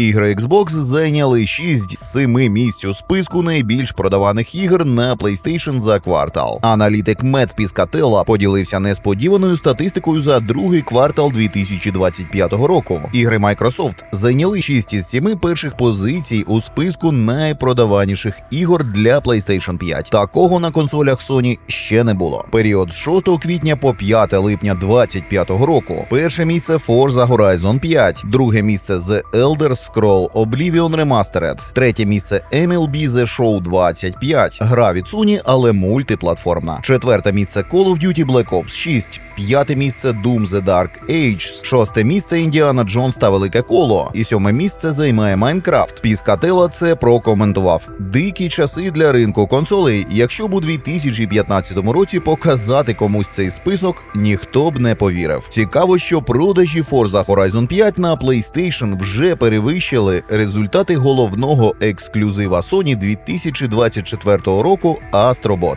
Ігри Xbox зайняли 6 з 7 місць у списку найбільш продаваних ігор на PlayStation за квартал. Аналітик Мет Піскателла поділився несподіваною статистикою за другий квартал 2025 року. Ігри Microsoft зайняли 6 із 7 перших позицій у списку найпродаваніших ігор для PlayStation 5. Такого на консолях Sony ще не було. Період з 6 квітня по 5 липня 2025 року. Перше місце Forza Horizon 5, друге місце The Elder Scroll Oblivion Remastered, третє місце MLB The Show 25, гра від Sony, але мультиплатформна. Четверте місце Call of Duty Black Ops 6, п'яте місце Doom The Dark Age, шосте місце Індіана Джонс та Велике Коло, і сьоме місце займає Майнкрафт. Піскателла це прокоментував. Дикі часи для ринку консолей. Якщо б у 2015 році показати комусь цей список, ніхто б не повірив. Цікаво, що продажі Forza Horizon 5 на PlayStation вже перевищили результати головного ексклюзива Sony 2024 року Astrobot.